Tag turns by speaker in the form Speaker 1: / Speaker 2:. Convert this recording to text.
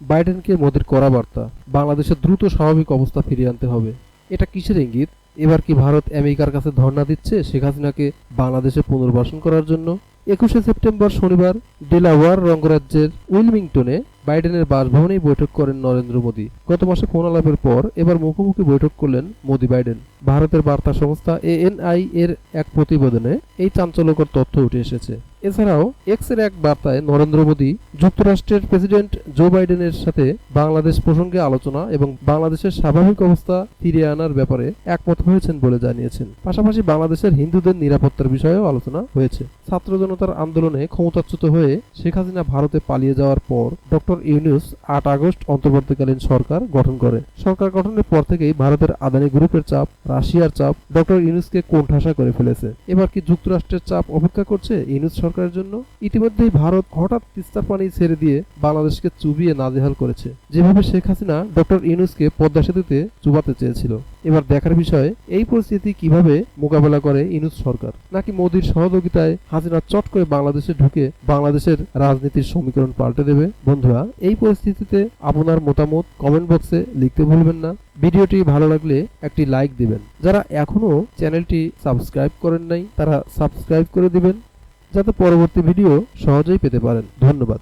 Speaker 1: বাইডেনকে মোদির করা বার্তা বাংলাদেশের দ্রুত স্বাভাবিক অবস্থা ফিরিয়ে আনতে হবে। এটা কিসের ইঙ্গিত? এবার কি ভারত আমেরিকার কাছে ধর্ণা দিচ্ছে শেখ হাসিনাকে বাংলাদেশে পুনর্বাসন করার জন্য? একুশে সেপ্টেম্বর শনিবার ডেলাওয়ার রঙ্গরাজ্যের উইলমিংটনে বাইডেনের বাসভবনেই বৈঠক করেন নরেন্দ্র মোদী। গত মাসে ফোন আলাপের পর এবার মুখোমুখি বৈঠক করলেন মোদী বাইডেন। ভারতের বার্তা সংস্থা এএনআই এর এক প্রতিবেদনে এই চাঞ্চল্যকর তথ্য উঠে এসেছে। এছাড়াও এক্সের এক বার্তায় নরেন্দ্র মোদী যুক্তরাষ্ট্রের প্রেসিডেন্ট জো বাইডেনের সাথে বাংলাদেশ প্রসঙ্গে আলোচনা এবং বাংলাদেশের স্বাভাবিক অবস্থা ফিরিয়ে আনার ব্যাপারে একমত হয়েছেন বলে জানিয়েছেন। পাশাপাশি বাংলাদেশের হিন্দুদের নিরাপত্তার বিষয়েও আলোচনা হয়েছে। ছাত্র জনতার আন্দোলনে ক্ষমতাচ্যুত হয়ে শেখ হাসিনা ভারতে পালিয়ে যাওয়ার পর ডক্টর ইউনুস আট আগস্ট অন্তর্বর্তীকালীন সরকার গঠন করে। সরকার গঠনের পর থেকেই ভারতের আদানি গ্রুপের চাপ, রাশিয়ার চাপ, ডক্টর ইউনুসকে কোণঠাসা করে ফেলেছে। এবার কি যুক্তরাষ্ট্রের চাপ অপেক্ষা করছে? ইউনুস সরকারের জন্য ইতিমধ্যেই ভারত হঠাৎ তিস্তার পানি ছেড়ে দিয়ে বাংলাদেশকে চুবিয়ে নাজেহাল করেছে। যেভাবে শেখ হাসিনা ডক্টর ইউনুসকে পদ্মা সেতুতে চুবাতে চেয়েছিল। এবার দেখার বিষয়, এই পরিস্থিতি কীভাবে মোকাবেলা করে ইনুস সরকার? নাকি মোদীর সহযোগিতায় হাসিনা চট করে বাংলাদেশে ঢুকে বাংলাদেশের রাজনীতির সমীকরণ পাল্টে দেবে? বন্ধুরা, এই পরিস্থিতিতে আপনার মতামত কমেন্ট বক্সে লিখতে ভুলবেন না। ভিডিওটি ভালো লাগলে একটি লাইক দিবেন। যারা এখনও চ্যানেলটি সাবস্ক্রাইব করেন নাই, তারা সাবস্ক্রাইব করে দিবেন। যাতে পরবর্তী ভিডিও সহজেই পেতে পারেন। ধন্যবাদ।